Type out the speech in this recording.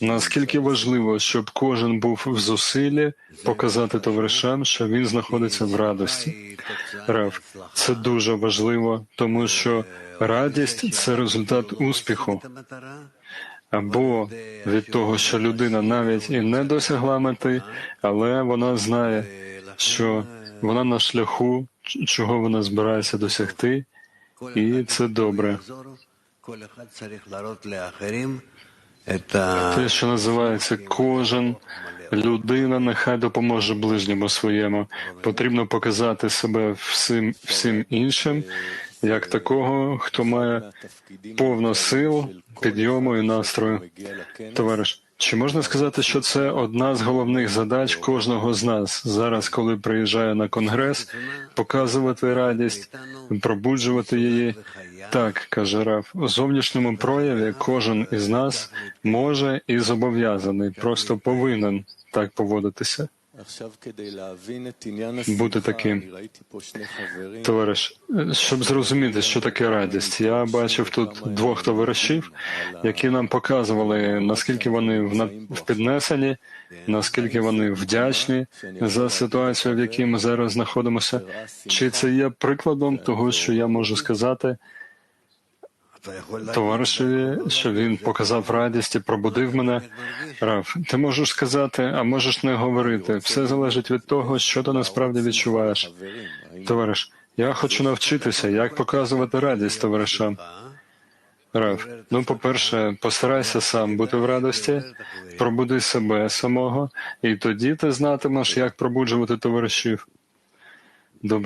Наскільки важливо, щоб кожен був в зусиллі показати товаришам, що він знаходиться в радості. Рав, це дуже важливо, тому що радість це результат успіху. Або від того, що людина навіть і не досягла мети, але вона знає, що вона на шляху, чого вона збирається досягти, і це добре. Те, що називається кожен людина, нехай допоможе ближньому своєму. Потрібно показати себе всім, всім іншим, як такого, хто має повно сил, підйому і настрою. Товариш, чи можна сказати, що це одна з головних задач кожного з нас зараз, коли приїжджає на конгрес, показувати радість, пробуджувати її? Так, каже Раф, у зовнішньому прояві кожен із нас може і зобов'язаний, просто повинен так поводитися. Бути таким. Товариш, щоб зрозуміти, що таке радість, я бачив тут двох товаришів, які нам показували, наскільки вони в піднесенні, наскільки вони вдячні за ситуацію, в якій ми зараз знаходимося. Чи це є прикладом того, що я можу сказати товаришеві, що він показав радість і пробудив мене? Раф, ти можеш сказати, а можеш не говорити. Все залежить від того, що ти насправді відчуваєш. Товариш, я хочу навчитися, як показувати радість товаришам. Раф, ну, по-перше, постарайся сам бути в радості, пробуди себе самого, і тоді ти знатимеш, як пробуджувати товаришів. Добре.